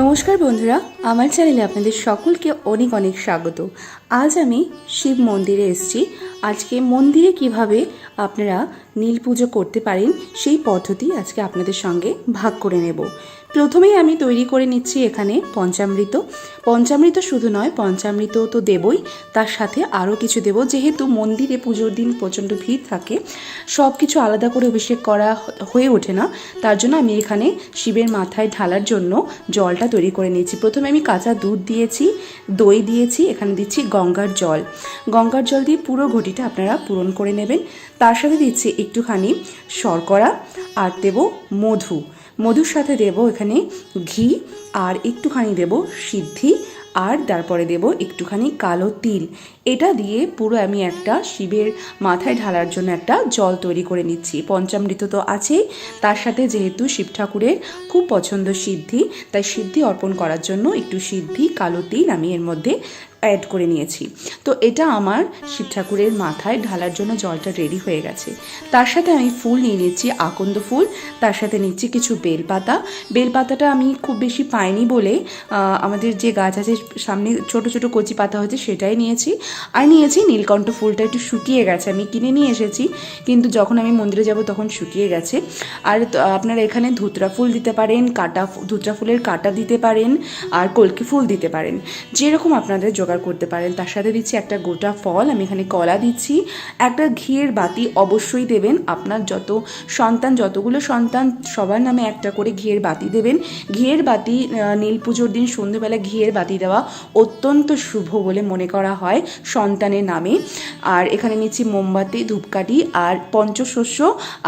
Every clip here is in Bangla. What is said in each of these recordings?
নমস্কার বন্ধুরা আমার চ্যানেলে আপনাদের সকলকে অনেক অনেক স্বাগত। আজ আমি শিব মন্দিরে এসেছি। আজকে মন্দিরে কীভাবে আপনারা নীল পুজো করতে পারেন, সেই পদ্ধতি আজকে আপনাদের সঙ্গে ভাগ করে নেব। প্রথমেই আমি তৈরি করে নিচ্ছি এখানে পঞ্চামৃত। পঞ্চামৃত শুধু নয়, পঞ্চামৃত তো দেবই, তার সাথে আরও কিছু দেব। যেহেতু মন্দিরে পুজোর দিন প্রচণ্ড ভিড় থাকে সব কিছু আলাদা করে অভিষেক করা হয়ে ওঠে না। তার জন্য আমি এখানে শিবের মাথায় ঢালার জন্য জলটা তৈরি করে নিয়েছি। প্রথমে আমি কাঁচা দুধ দিয়েছি, দই দিয়েছি, এখানে দিচ্ছি গঙ্গার জল। গঙ্গার জল দিয়ে পুরো ঘটিটা আপনারা পূরণ করে নেবেন। তার সাথে দিচ্ছি একটুখানি শর্করা আর দেব মধু। মধুর সাথে দেব এখানে ঘি আর একটুখানি দেব সিদ্ধি আর তারপরে দেব একটুখানি কালো তিল। এটা দিয়ে পুরো আমি একটা শিবের মাথায় ঢালার জন্য একটা জল তৈরি করে নিচ্ছি। পঞ্চামৃত তো আছেই। তার সাথে যেহেতু শিব ঠাকুরের খুব পছন্দ সিদ্ধি, তাই সিদ্ধি অর্পণ করার জন্য একটু সিদ্ধি, কালো তিল আমি এর মধ্যে অ্যাড করে নিয়েছি। তো এটা আমার শিব ঠাকুরের মাথায় ঢালার জন্য জলটা রেডি হয়ে গেছে। তার সাথে আমি ফুল নিয়ে নিচ্ছি আকন্দ ফুল, তার সাথে নিচ্ছি কিছু বেলপাতা। বেলপাতাটা আমি খুব বেশি পাইনি বলে আমাদের যে গাছ আছে সামনে ছোট ছোট কচি পাতা হয়েছে সেটাই নিয়েছি। আর নিয়েছি নীলকণ্ঠ ফুলটা একটু শুকিয়ে গেছে, আমি কিনে নিয়ে এসেছি, কিন্তু যখন আমি মন্দিরে যাব তখন শুকিয়ে গেছে। আর আপনারা এখানে ধুতরা ফুল দিতে পারেন, কাটা ধুতরা ফুলের কাটা দিতে পারেন, আর কলকি ফুল দিতে পারেন। যেরকম আপনাদের জোগাড় করতে পারেন। তার সাথে দিচ্ছি একটা গোটা ফল, আমি এখানে কলা দিচ্ছি। একটা ঘিয়ের বাতি অবশ্যই দেবেন। আপনার যত সন্তান, যতগুলো সন্তান, সবার নামে একটা করে ঘিয়ের বাতি দেবেন। ঘিয়ের বাতি নীল পুজোর দিন সন্ধ্যেবেলা ঘিয়ের বাতি দেওয়া অত্যন্ত শুভ বলে মনে করা হয় সন্তানের নামে। আর এখানে নিচ্ছি মোমবাতি, ধূপকাঠি আর পঞ্চশস্য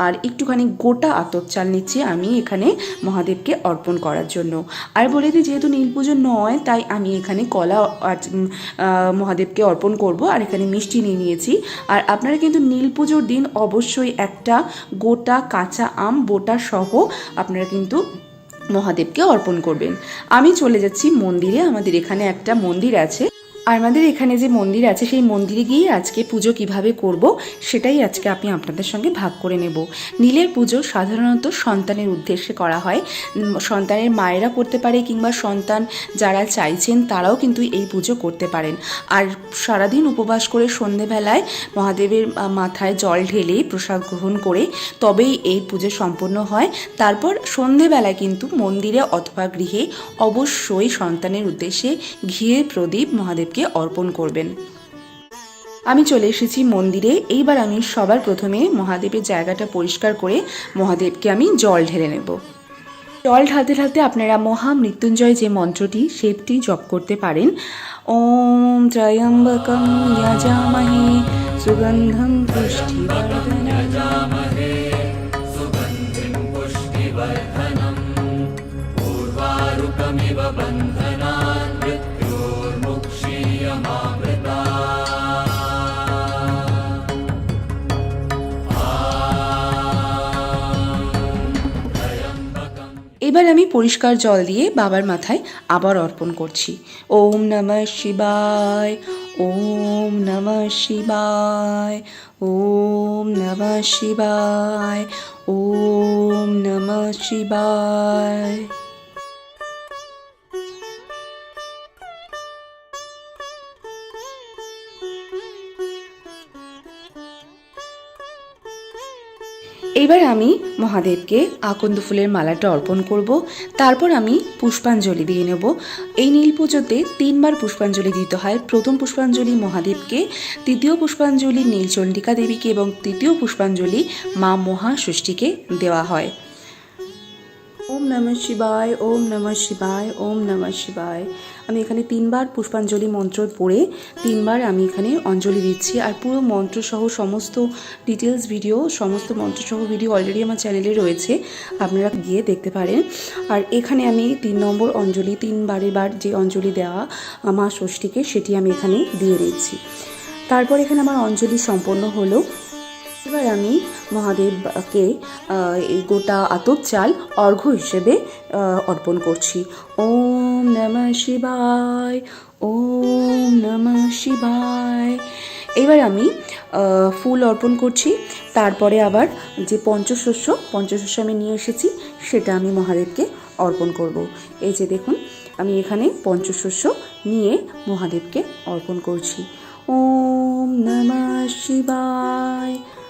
আর একটুখানি গোটা আতপ চাল নিচ্ছি আমি এখানে মহাদেবকে অর্পণ করার জন্য। আর বলে দিই, যেহেতু নীল পুজো নয়, তাই আমি এখানে কলা মহাদেবকে অর্পণ করব, আর এখানে মিষ্টি নিয়ে নিয়েছি। আর আপনারা কিন্তু নীল পুজোর দিন অবশ্যই একটা গোটা কাঁচা আম, বোটা সহ আপনারা কিন্তু মহাদেবকে অর্পণ করবেন। আমি চলে যাচ্ছি মন্দিরে, আমাদের এখানে একটা মন্দির আছে। আমাদের এখানে যে মন্দির আছে, সেই মন্দিরে গিয়ে আজকে পুজো কীভাবে করব, সেটাই আজকে আমি আপনাদের সঙ্গে ভাগ করে নেব। নীলের পুজো সাধারণত সন্তানের উদ্দেশ্যে করা হয়। সন্তানের মায়েরা করতে পারে কিংবা সন্তান যারা চাইছেন, তারাও কিন্তু এই পুজো করতে পারেন। আর সারাদিন উপবাস করে সন্ধেবেলায় মহাদেবের মাথায় জল ঢেলে প্রসাদ গ্রহণ করে তবেই এই পুজো সম্পন্ন হয়। তারপর সন্ধেবেলায় কিন্তু মন্দিরে অথবা গৃহে অবশ্যই সন্তানের উদ্দেশ্যে ঘিয়ে প্রদীপ মহাদেবকে অর্পণ করবেন। আমি চলে এসেছি মন্দিরে। এইবার আমি সবার প্রথমে মহাদেবের জায়গাটা পরিষ্কার করে মহাদেবকে আমি জল ঢেলে নেব। জল ঢালতে ঢালতে আপনারা মহা মৃত্যুঞ্জয় যে মন্ত্রটি, সেটি জপ করতে পারেন। ওম ত্রয়ম্বকম, যজামহে, সুগন্ধম পুষ্টিবর্ধনম এবার আমি পরিষ্কার জল দিয়ে বাবার মাথায় আবার অর্পণ করছি। ওম নমঃ শিবায়, ওম নমঃ শিবায়, ওম নমঃ শিবায়, ওম নমঃ শিবায়। এবার আমি মহাদেবকে আকন্দ ফুলের মালাটা অর্পণ করব। তারপর আমি পুষ্পাঞ্জলি দিয়ে নেব। এই নীল পুজোতে তিনবার পুষ্পাঞ্জলি দিতে হয়। প্রথম পুষ্পাঞ্জলি মহাদেবকে তৃতীয় পুষ্পাঞ্জলি নীলচণ্ডিকা দেবীকে এবং তৃতীয় পুষ্পাঞ্জলি মা মহাষষ্ঠীকে দেওয়া হয়। ওম নমঃ শিবায়, ওম নমঃ শিবায়, ওম নমঃ শিবায়। আমি এখানে তিনবার পুষ্পাঞ্জলি মন্ত্র পড়ে তিনবার আমি এখানে অঞ্জলি দিচ্ছি। আর পুরো মন্ত্রসহ সমস্ত ডিটেলস ভিডিও সমস্ত মন্ত্রসহ ভিডিও অলরেডি আমার চ্যানেলে রয়েছে। আপনারা গিয়ে দেখতে পারেন। আর এখানে আমি তিন নম্বর অঞ্জলি তিনবারের বার যে অঞ্জলি দেওয়া মা ষষ্ঠীকে, সেটি আমি এখানে দিয়ে দিচ্ছি। তারপর এখানে আমার অঞ্জলি সম্পন্ন হলো। এবার আমি মহাদেবকে এই গোটা আতপ চাল অর্ঘ্য হিসেবে অর্পণ করছি। ওম নমঃ শিবায়, ওম নমঃ শিবায়। এবার আমি ফুল অর্পণ করছি। তারপরে আবার যে পঞ্চশস্য পঞ্চশস্য আমি নিয়ে এসেছি, সেটা আমি মহাদেবকে অর্পণ করব। এই যে দেখুন, আমি এখানে পঞ্চশস্য নিয়ে মহাদেবকে অর্পণ করছি। ওম নমঃ শিবায়।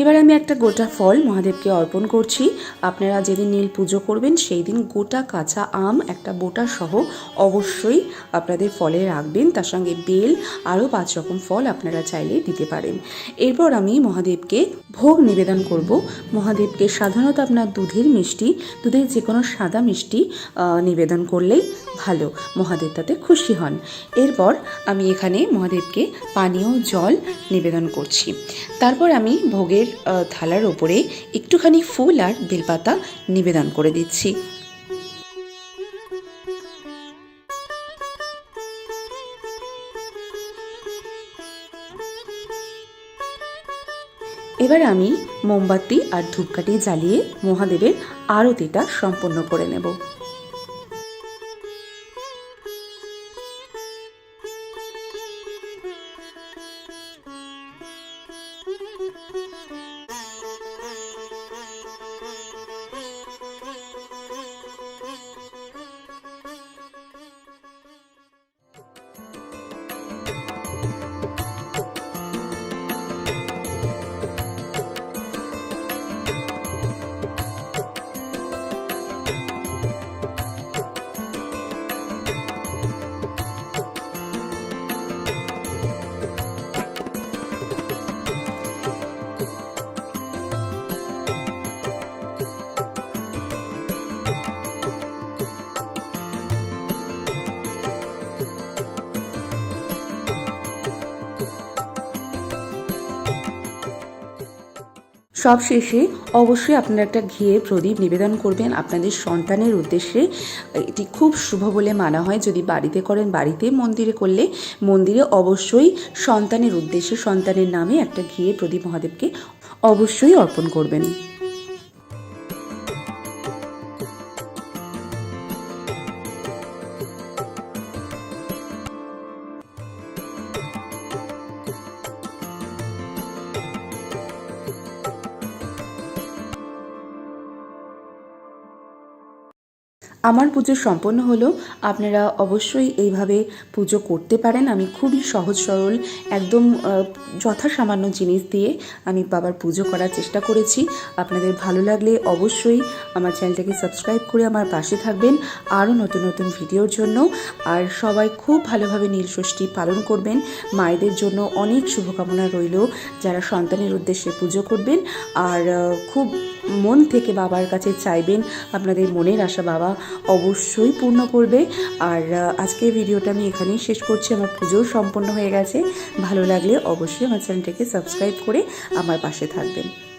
এবার আমি একটা গোটা ফল মহাদেবকে অর্পণ করছি। আপনারা যেদিন নীল পুজো করবেন সেই দিন গোটা কাঁচা আম, একটা বোটা সহ অবশ্যই আপনাদের ফলে রাখবেন। তার সঙ্গে বেল, আরও পাঁচ রকম ফল আপনারা চাইলে দিতে পারেন। এরপর আমি মহাদেবকে ভোগ নিবেদন করব। মহাদেবকে সাধারণত আপনার দুধের মিষ্টি, দুধের যে কোনো সাদা মিষ্টি নিবেদন করলেই ভালো। মহাদেব তাতে খুশি হন। এরপর আমি এখানে মহাদেবকে পানীয় জল নিবেদন করছি। তারপর আমি ভোগের আহ, থালার ওপরে একটুখানি ফুল আর বেলপাতা নিবেদন করে দিচ্ছি। এবার আমি মোমবাতি আর ধূপকাঠি জ্বালিয়ে মহাদেবের আরতিটা সম্পন্ন করে নেব। সব শেষে অবশ্যই আপনারা একটা ঘিয়ে প্রদীপ নিবেদন করবেন। আপনাদের সন্তানের উদ্দেশ্যে এটি খুব শুভ বলে মানা হয়। যদি বাড়িতে করেন, বাড়িতে মন্দিরে করলে মন্দিরে অবশ্যই সন্তানের উদ্দেশ্যে, সন্তানের নামে একটা ঘিয়ে প্রদীপ মহাদেবকে অবশ্যই অর্পণ করবেন। আমার পুজো সম্পন্ন হলো, আপনারা অবশ্যই এইভাবে পুজো করতে পারেন। আমি খুবই সহজ সরল, একদম যথাসামান্য জিনিস দিয়ে আমি বাবার পুজো করার চেষ্টা করেছি। আপনাদের ভালো লাগলে অবশ্যই আমার চ্যানেলটাকে সাবস্ক্রাইব করে আমার পাশে থাকবেন আরও নতুন নতুন ভিডিওর জন্য। আর সবাই খুব ভালোভাবে নীলষষ্ঠী পালন করবেন। মায়েদের জন্য অনেক শুভকামনা রইল যারা সন্তানের উদ্দেশ্যে পুজো করবেন। আর খুব মন থেকে বাবার কাছে চাইবেন আপনাদের মনের আশা বাবা অবশ্যই পূর্ণ করবে। আর আজকে আজকের ভিডিওটা আমি এখানেই শেষ করছি। আমার পুজো সম্পন্ন হয়ে গেছে। ভালো লাগলে অবশ্যই আমার চ্যানেলটাকে সাবস্ক্রাইব করে আমার পাশে থাকবেন।